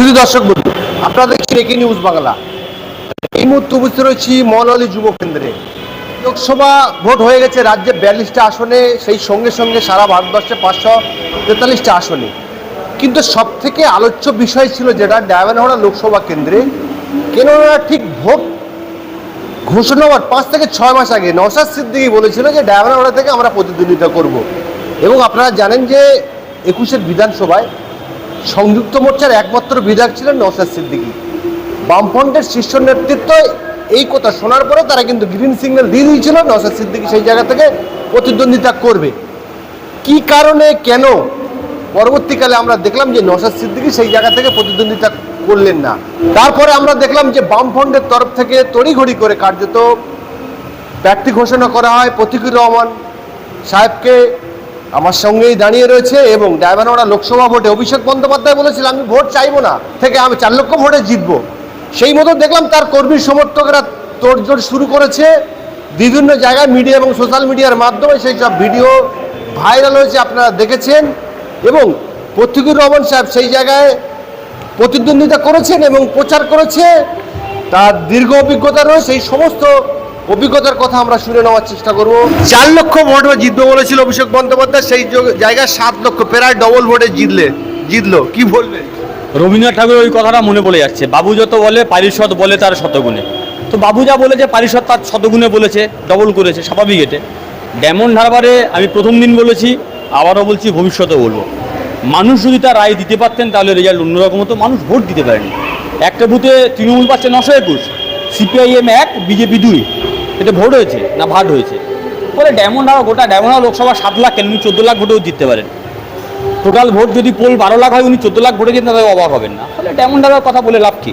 শুধু দর্শক বন্ধু আপনারা দেখছেন একে নিউজ বাংলা? এই মুহূর্তে উপস্থিত রয়েছি মৌলালী যুব কেন্দ্রে। লোকসভা ভোট হয়ে গেছে, রাজ্যে বিয়াল্লিশটা আসনে, সেই সঙ্গে সঙ্গে সারা ভারতবর্ষে পাঁচশো তেতাল্লিশটা আসনে। কিন্তু সব থেকে আলোচ্য বিষয় ছিল যেটা ডায়মন্ডহাওড়া লোকসভা কেন্দ্রে। কেননা ঠিক ভোট ঘোষণা হওয়ার পাঁচ থেকে ছয় মাস আগে নওশাদ সিদ্দিকি বলেছিল যে ডায়মন্ডহাওড়া থেকে আমরা প্রতিদ্বন্দ্বিতা করব। এবং আপনারা জানেন যে একুশের বিধানসভায় সংযুক্ত মোর্চার একমাত্র বিধায়ক ছিলেন নওশাদ সিদ্দিকী। বামফ্রন্টের শীর্ষ নেতৃত্ব এই কথা শোনার পরে তারা কিন্তু গ্রিন সিগন্যাল দিয়ে দিয়েছিল, নওশাদ সিদ্দিকী সেই জায়গা থেকে প্রতিদ্বন্দ্বিতা করবে। কি কারণে, কেন? পরবর্তীকালে আমরা দেখলাম যে নওশাদ সিদ্দিকী সেই জায়গা থেকে প্রতিদ্বন্দ্বিতা করলেন না। তারপরে আমরা দেখলাম যে বামফ্রন্টের তরফ থেকে তড়িঘড়ি করে কার্যত প্রার্থী ঘোষণা করা হয়, প্রতিকুর রহমান সাহেবকে আমার সঙ্গেই দাঁড়িয়ে রয়েছে এবং ডায়মন্ডওয়াড়া লোকসভা ভোটে অভিষেক বন্দ্যোপাধ্যায় বলেছিল, আমি ভোট চাইব না, থেকে আমি চার লক্ষ ভোটে জিতবো। সেই মতো দেখলাম তার কর্মী সমর্থকরা তোড়জোড় শুরু করেছে। বিভিন্ন জায়গায় মিডিয়া এবং সোশ্যাল মিডিয়ার মাধ্যমে সেই সব ভিডিও ভাইরাল হয়েছে, আপনারা দেখেছেন। এবং প্রতিকুর রহমান সাহেব সেই জায়গায় প্রতিদ্বন্দ্বিতা করেছেন এবং প্রচার করেছে। তার দীর্ঘ অভিজ্ঞতা রয়েছে, সেই সমস্ত অভিজ্ঞতার কথা আমরা শুনে নেওয়ার চেষ্টা করব। চার লক্ষ ভোট জিতবে বলেছিল অভিষেক বন্দ্যোপাধ্যায় সেই জায়গায় সাত লক্ষ প্রায় ডবল ভোটে জিতলে জিতলো। কি বলবে? রবীন্দ্রনাথ ঠাকুর ওই কথাটা মনে পড়ে যাচ্ছে। বাবু যত বলে পারিষদ বলে তার শতগুণে। তো বাবু যা বলেছে পারিষদ তার শতগুণে বলেছে ডবল করেছে স্বাভাবিক এটে ডেমন হারবারে আমি প্রথম দিন বলেছি আবারও বলছি ভবিষ্যতে বলব। মানুষ যদি তার রায় দিতে পারতেন তাহলে রেজাল্ট অন্যরকম হতো। মানুষ ভোট দিতে পারেনি। একটা বুথে তৃণমূল পাচ্ছে নশো একুশ সিপিআইএম এক বিজেপি দুই। এটা ভোট হয়েছে না ভাট হয়েছে? ফলে ডায়মন্ড হাওয়া, গোটা ডায়মন্ড হাওয়া লোকসভা সাত লাখ কেন? উনি চোদ্দ লাখ ভোটেও জিততে পারেন। টোটাল ভোট যদি পোল বারো লাখ হয়, উনি চোদ্দ লাখ ভোটে যেতে তাহলে অবাক হবেন না। ফলে ডায়মন্ড হাওয়ার কথা বলে লাভ কি?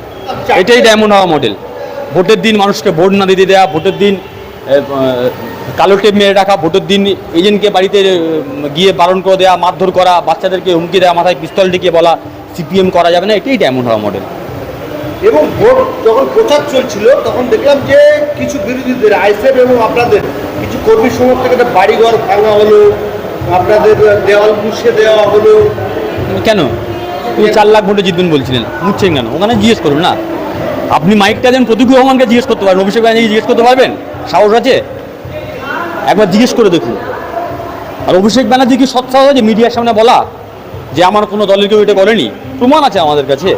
এটাই ডায়মন্ড হাওয়া মডেল ভোটের দিন মানুষকে ভোট না দিতে দেওয়া ভোটের দিন কালো টেপ মেরে রাখা, ভোটের দিন এজেন্টকে বাড়িতে গিয়ে বারণ করে দেওয়া মারধর করা, বাচ্চাদেরকে হুমকি দেওয়া মাথায় পিস্তল টিকে বলা সিপিএম করা যাবে না, এটাই ডায়মন্ড হাওয়া মডেল এবং ভোট যখন প্রচার চলছিল, তখন দেখলাম যে কিছু বিরোধীদের আইসেফ এবং আপনাদের কিছু কর্মী সমর্থকের বাড়িঘর ভাঙা হলো, আপনাদের দেওয়াল মুছে দেওয়া হলো। কেন? তুমি চার লাখ ভোটে জিতবেন বলছিলেন, মুছছেন কেন? ওখানে জিজ্ঞেস করুন না। আপনি মাইকটা দেন প্রতিকূল রহমানকে জিজ্ঞেস করতে পারবেন, অভিষেক ব্যানার্জি জিজ্ঞেস করতে পারবেন? সাহস আছে? একবার জিজ্ঞেস করে দেখুন। আর অভিষেক ব্যানার্জি কি সৎসাহ আছে মিডিয়ার সামনে বলা যে আমার কোনো দলের কেউ এটা করেনি? প্রমাণ আছে আমাদের কাছে।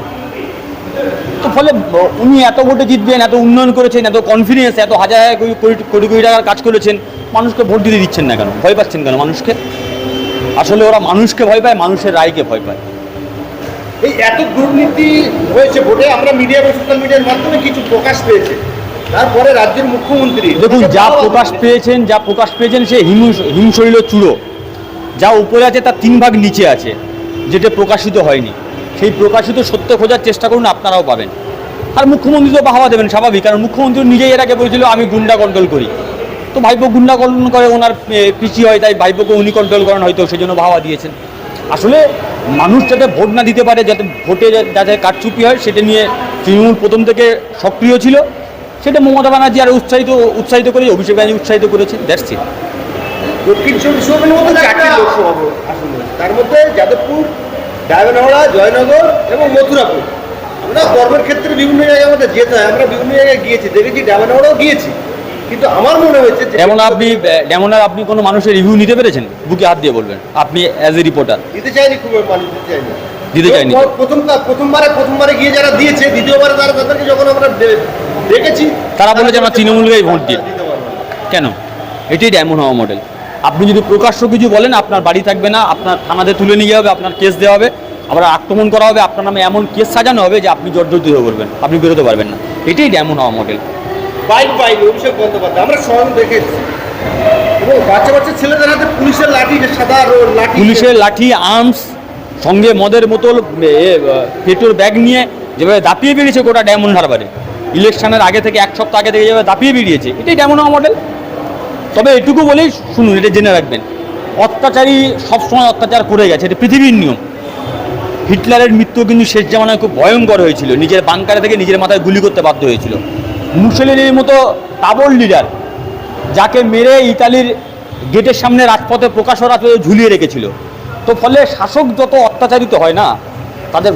ফলে উনি এত ভোটে জিতবেন এত উন্নয়ন করেছেন এত কনফিডেন্স এত হাজার হাজার কোটি কোটি টাকার কাজ করেছেন মানুষকে ভোট দিতে দিচ্ছেন না কেন? ভয় পাচ্ছেন কেন মানুষকে? আসলে ওরা মানুষকে ভয় পায় মানুষের রায়কে ভয় পায়। এই এত দুর্নীতি হয়েছে ভোটে আমরা মিডিয়া এবং সোশ্যাল মিডিয়ার মাধ্যমে কিছু প্রকাশ পেয়েছে। তারপরে রাজ্যের মুখ্যমন্ত্রী দেখুন যা প্রকাশ পেয়েছেন যা প্রকাশ পেয়েছেন সে হিম হিমশৈল চূড়ো। যা উপরে আছে তার তিন ভাগ নিচে আছে যেটা প্রকাশিত হয়নি। সেই প্রকাশিত সত্য খোঁজার চেষ্টা করুন আপনারাও পাবেন। আর মুখ্যমন্ত্রী তো বাহাবা দেবেন স্বাভাবিক। কারণ মুখ্যমন্ত্রী নিজেই এর আগে বলেছিল আমি গুন্ডা কন্ট্রোল করি। তো ভাইপো গুন্ডা কন্ট্রোল করে ওনার পিছিয়ে হয় তাই ভাইপোকে উনি কন্ট্রোল করেন হয়তো সেই জন্য বাহাবা দিয়েছেন। আসলে মানুষ যাতে ভোট না দিতে পারে যাতে ভোটে যাতে কারচুপি হয় সেটা নিয়ে তৃণমূল প্রথম থেকে সক্রিয় ছিল। সেটা মমতা ব্যানার্জি আর উৎসাহিত উৎসাহিত করে অভিষেক ব্যানার্জি উৎসাহিত করেছে দ্যাটস ইট। দক্ষিণ চব্বিশ পরগনার মধ্যে চারটি লোকসভা। তার মধ্যে যাদবপুর ডায়মন্ডহাওড়া জয়নগর এবং মথুরাপুর। আমরা কর্মের ক্ষেত্রে বিভিন্ন জায়গায় আমাদের যেতে হয় আমরা বিভিন্ন জায়গায় গিয়েছি দেখেছি ডায়মন্ডহাওড়াও গিয়েছি। কিন্তু আমার মনে হয়েছে যেমন আপনি যেমন আপনি কোনো মানুষের রিভিউ নিতে পেরেছেন? বুকে হাত দিয়ে বলবেন আপনি অ্যাজ এ রিপোর্টার দিতে চাইনি খুব মানুষ দিতে চাইনি। দিতে। এবং প্রথম প্রথমবারে প্রথমবারে গিয়ে যারা দিয়েছে দ্বিতীয়বারে তারা তাদেরকে যখন আমরা দেখেছি তারা বলে যে আমরা তৃণমূলকেই ভোট দিই। পারব কেন? এটাই ডায়মন্ড হওয়া মডেল আপনি যদি প্রকাশ্য কিছু বলেন আপনার বাড়ি থাকবে না আপনার থানাতে তুলে নিয়ে যাবে আপনার কেস দেওয়া হবে আবার আক্রমণ করা হবে আপনার নামে এমন কেস সাজানো হবে যে আপনি জর্জরিত হয়ে করবেন আপনি বেরোতে পারবেন না। এটাই ডায়মন্ড হওয়া মডেল বাইক পাইনি অভিষেক বন্দ্যোপাধ্যায় আমরা স্বয়ং দেখেছি বাচ্চা বাচ্চা ছেলেদের হাতে পুলিশের লাঠি সাদা লাঠি পুলিশের লাঠি আর্মস সঙ্গে মদের বোতল এ, পেট্রোল ব্যাগ নিয়ে যেভাবে দাপিয়ে বেরিয়েছে গোটা ডায়মন্ড হারবারে ইলেকশনের আগে থেকে এক সপ্তাহ আগে থেকে যেভাবে দাপিয়ে বেরিয়েছে এটাই ডায়মন্ড হওয়া মডেল তবে এটুকু বলেই শুনুন, এটা জেনে রাখবেন। অত্যাচারী সবসময় অত্যাচার করে গেছে, এটা পৃথিবীর নিয়ম। হিটলারের মৃত্যু কিন্তু শেষ জামানায় খুব ভয়ঙ্কর হয়েছিল। নিজের বাংকারে থেকে নিজের মাথায় গুলি করতে বাধ্য হয়েছিল। মুসলিনের মতো তাবল লিডার যাকে মেরে ইতালির গেটের সামনে রাজপথে প্রকাশ রাজপথে ঝুলিয়ে রেখেছিল। তো ফলে শাসক যত অত্যাচারিত হয় না, তাদের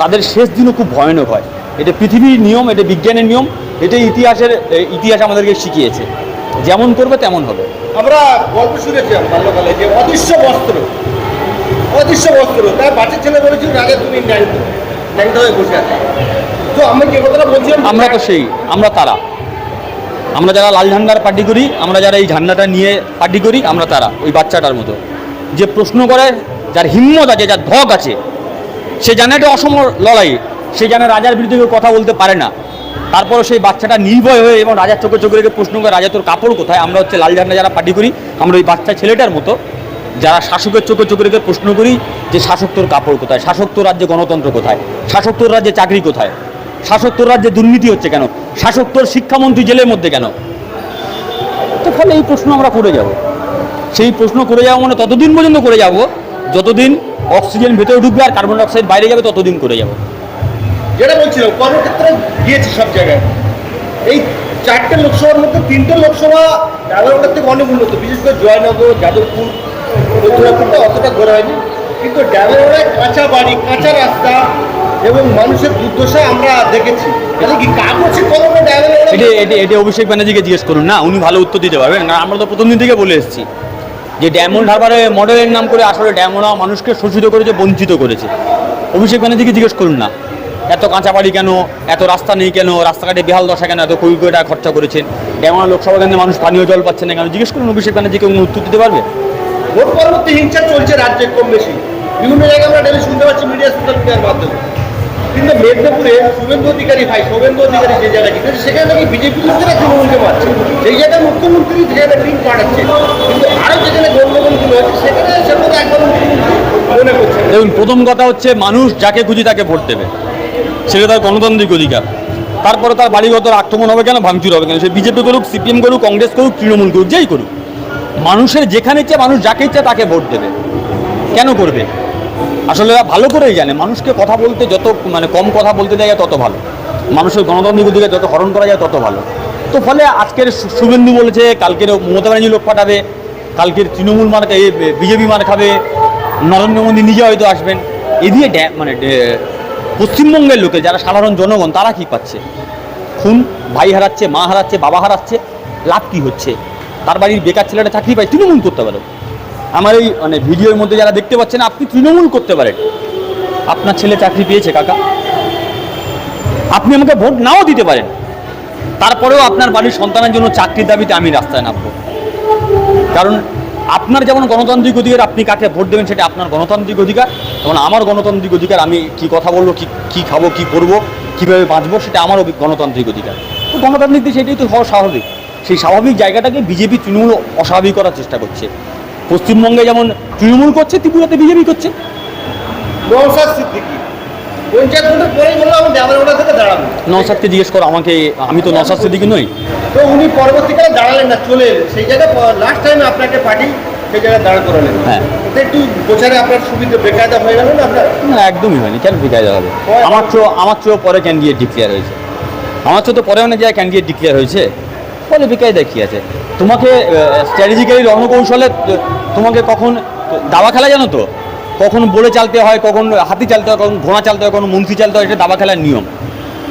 তাদের শেষ দিনও খুব ভয়ানক হয়। এটা পৃথিবীর নিয়ম, এটা বিজ্ঞানের নিয়ম এটা ইতিহাসের ইতিহাস আমাদেরকে শিখিয়েছে। যেমন করবে তেমন হবে। আমরা গল্প শুনেছিলাম বাল্যকালে যে অদৃশ্য বস্ত্র অদৃশ্য বস্ত্র তাই বাচ্চা ছেলে বলেছিল রাজা তুমি ন্যাংটো ন্যাংটো হয়ে বসে আছে। তো আমি যে কথাটা বলছিলাম? আমরা তো সেই আমরা তারা। আমরা যারা লাল ঝান্ডার পার্টি করি আমরা যারা এই ঝান্ডাটা নিয়ে পার্টি করি আমরা তারা ওই বাচ্চাটার মতো। যে প্রশ্ন করে যার হিম্মত আছে যার ধক আছে সে জানে এটা অসম লড়াই সে জানে রাজার বিরুদ্ধে কেউ কথা বলতে পারে না। তারপরে সেই বাচ্চাটা নির্ভয় হয়ে এবং রাজার চোখে চোখে রেখে প্রশ্ন করে, রাজা, তোর কাপড় কোথায়? আমরা হচ্ছে লাল ঝান্ডা যারা পার্টি করি, আমরা ওই বাচ্চা ছেলেটার মতো যারা শাসকের চোখে চোখে রেখে প্রশ্ন করি যে, শাসক তোর কাপড় কোথায়? শাসক তোর রাজ্যে গণতন্ত্র কোথায়? শাসক তোর রাজ্যে চাকরি কোথায়? শাসক তোর রাজ্যে দুর্নীতি হচ্ছে কেন? শাসক তোর শিক্ষামন্ত্রী জেলের মধ্যে কেন? তো ফলে এই প্রশ্ন আমরা করে যাব। সেই প্রশ্ন করে যাব মানে ততদিন পর্যন্ত করে যাব, যতদিন অক্সিজেন ভেতরে ঢুকবে আর কার্বন ডাইঅক্সাইড বাইরে যাবে, ততদিন করে যাব। যেটা বলছিলাম, কর্মক্ষেত্রে গিয়েছি সব জায়গায়। এই চারটে লোকসভার মধ্যে তিনটে লোকসভা ডায়মন্ডের থেকে অনেক উন্নত বিশেষ করে জয়নগর, যাদবপুর মথুরাপুরটা অতটা ঘোরা হয়নি। কিন্তু ডায়মন্ডে কাঁচা বাড়ি, কাঁচা রাস্তা এবং মানুষের দুর্দশা আমরা দেখেছি। কি অভিষেক ব্যানার্জিকে জিজ্ঞেস করুন। না, উনি ভালো উত্তর দিতে পারবেন। কারণ আমরা তো প্রথম দিন থেকে বলে এসেছি যে ডায়মন্ড হারবারে মডেলের নাম করে আসলে ডায়মন্ড মানুষকে শোষিত করেছে, বঞ্চিত করেছে। অভিষেক ব্যানার্জিকে জিজ্ঞেস করুন না। এত কাঁচা বাড়ি কেন? এত রাস্তা নেই কেন? রাস্তাঘাটে বেহাল দশা কেন? এত কোটি কোটি টাকা খরচা করেছেন। ডায়মন্ড লোকসভা কেন্দ্রে মানুষ পানীয় জল পাচ্ছে না কেন? জিজ্ঞেস করুন অভিষেক ব্যানার্জিকে উত্তর দিতে পারবে? ভোট পরবর্তী হিংসা চলছে রাজ্যে কম বেশি। বিভিন্ন জায়গায় আমরা ডেলি শুনতে পাচ্ছি মিডিয়া সোশ্যাল মিডিয়ার মাধ্যমে। কিন্তু মেদিনীপুরে শুভেন্দু অধিকারী ভাই শুভেন্দু অধিকারী যে জায়গায় জিতেছে সেখানে নাকি বিজেপি লোকেরা তৃণমূলকে মারছে। সেই জায়গায় মুখ্যমন্ত্রী যেখানে লিঙ্ক পাঠাচ্ছে কিন্তু আরও যেখানে গণ্ডগোলগুলো হচ্ছে সেখানে সেগুলো একবার মনে করছে দেখুন প্রথম কথা হচ্ছে মানুষ যাকে খুঁজি তাকে ভোট দেবে। সেটা তার গণতান্ত্রিক অধিকার। তারপরে তার বাড়িগত আক্রমণ হবে কেন? ভাঙচুর হবে কেন? সে বিজেপি করুক, সিপিএম করুক, কংগ্রেস করুক, তৃণমূল করুক, যেই করুক। মানুষের যেখানে ইচ্ছে, মানুষ যাকে ইচ্ছে তাকে ভোট দেবে। কেন করবে? আসলে এরা ভালো করেই জানে। মানুষকে কথা বলতে যত মানে কম কথা বলতে দেয় তত ভালো। মানুষের গণতান্ত্রিক অধিকার যত হরণ করা যায় তত ভালো। তো ফলে আজকের শুভেন্দু বলেছে, কালকের মমতা ব্যানার্জি লোক পাঠাবে, কালকের তৃণমূল মার বিজেপি মার খাবে, নরেন্দ্র মোদী নিজে হয়তো আসবেন। এ দিয়ে মানে পশ্চিমবঙ্গের লোকে, যারা সাধারণ জনগণ, তারা কি পাচ্ছে? খুন, ভাই হারাচ্ছে, মা হারাচ্ছে, বাবা হারাচ্ছে, লাভ কি হচ্ছে? তার বাড়ির বেকার ছেলেটা চাকরি পায়, তৃণমূল করতে পারে। আমার এই মানে ভিডিওর মধ্যে যারা দেখতে পাচ্ছেন, আপনি তৃণমূল করতে পারেন। আপনার ছেলে চাকরি পেয়েছে, কাকা। আপনি আমাকে ভোট নাও দিতে পারেন। তারপরেও আপনার বাড়ির সন্তানের জন্য চাকরির দাবিতে আমি রাস্তায় নামবো। কারণ, আপনার যেমন গণতান্ত্রিক অধিকার, আপনি কাকে ভোট দেবেন সেটা আপনার গণতান্ত্রিক অধিকার। যেমন আমার গণতান্ত্রিক অধিকার আমি কি কথা বলব কি কী খাব কি করব কীভাবে বাঁচবো সেটা আমারও গণতান্ত্রিক অধিকার। তো গণতান্ত্রিক দিয়ে সেটাই তো হওয়া স্বাভাবিক। সেই স্বাভাবিক জায়গাটাকে বিজেপি তৃণমূল অস্বাভাবিক করার চেষ্টা করছে। পশ্চিমবঙ্গে যেমন তৃণমূল করছে ত্রিপুরাতে বিজেপি করছে। নওসাদকে জিজ্ঞেস করো আমাকে আমি তো নওসাদ সিদ্দিকি নই। তো উনি পরবর্তীকালে দাঁড়ালেন না চলে এলেন সেই জায়গায় লাস্ট টাইম আপনাকে পার্টি হ্যাঁ। না একদমই হয়নি। কেন হবে? আমার চেয়েও আমার চেয়েও পরে ক্যান্ডিডেট ডিক্লেয়ার হয়েছে। আমার চেয়ে তো পরে অনেক জায়গায় ক্যান্ডিডেট ডিক্লেয়ার হয়েছে। ফলে বেকায়দা কী আছে? তোমাকে স্ট্র্যাটেজিক্যালি রণকৌশলে তোমাকে কখন দাবা খেলা জানো তো? কখন বলে চালতে হয় কখন হাতি চালতে হয় কখন ঘোড়া চালতে হয় কখন মন্ত্রী চালতে হয় এটা দাবা খেলার নিয়ম।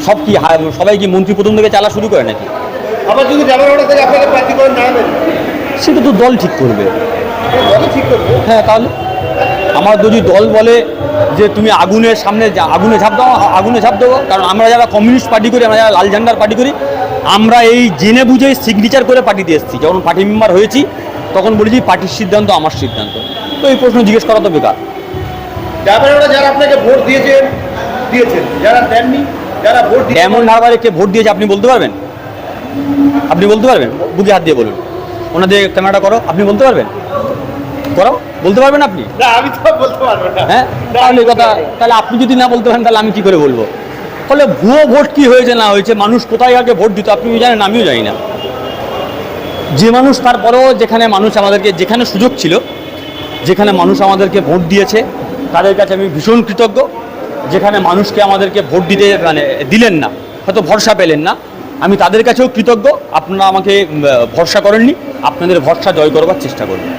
সব কি সবাই কি মন্ত্রী প্রথম থেকে চালা শুরু করে নাকি? আবার যদি থেকে আপনাকে প্রার্থী করেন দাঁড়াবেন সেটা তো দল ঠিক করব। হ্যাঁ তাহলে আমার যদি দল বলে যে তুমি আগুনের সামনে আগুনে ঝাঁপ দাও আগুনে ঝাঁপ দেবো কারণ আমরা যারা কমিউনিস্ট পার্টি করি আমরা যারা লাল ঝান্ডার পার্টি করি আমরা এই জেনে বুঝে সিগনেচার করে পার্টিতে এসেছি। যখন পার্টি মেম্বার হয়েছি তখন বলেছি পার্টির সিদ্ধান্ত আমার সিদ্ধান্ত। তো এই প্রশ্ন জিজ্ঞেস করা তো বেকার। ডায়মন্ড যারা আপনাকে ভোট দিয়েছেন দিয়েছেন যারা দেননি যারা ভোট হারবারে কে ভোট দিয়েছে আপনি বলতে পারবেন? আপনি বলতে পারবেন? বুকে হাত দিয়ে বলুন। ওনাদের ক্যামেরাটা করো আপনি বলতে পারবেন? করো বলতে পারবেন আপনি? না আমি তো বলতে পারব না। হ্যাঁ? তাহলে কথা তাহলে আপনি যদি না বলতে পারেন তাহলে আমি কি করে বলব? ফলে ভুয়ো ভোট কি হয়েছে না হয়েছে মানুষ কোথায় আগে ভোট দিত আপনি জানেন আমিও জানি না। যে মানুষ তারপরেও যেখানে মানুষ আমাদেরকে যেখানে সুযোগ ছিল যেখানে মানুষ আমাদেরকে ভোট দিয়েছে তাদের কাছে আমি ভীষণ কৃতজ্ঞ। যেখানে মানুষকে আমাদেরকে ভোট দিতে মানে দিলেন না হয়তো ভরসা পেলেন না আমি তাদের কাছেও কৃতজ্ঞ। আপনারা আমাকে ভরসা করেননি আপনাদের ভরসা জয় করবার চেষ্টা করবেন